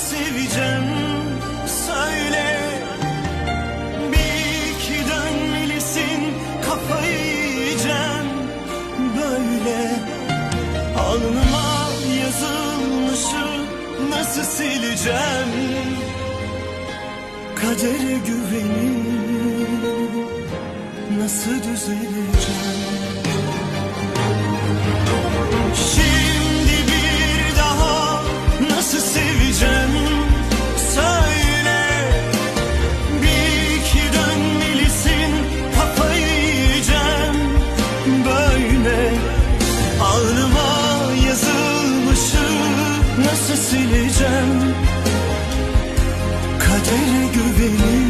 seveceğim. Söyle Bir iki dönmelisin kafayı yiyeceğim. Böyle Alnıma yazılmışı nasıl sileceğim? Kadere güvenip nasıl düzeleceğim? Sileceğim. Kadere güvenip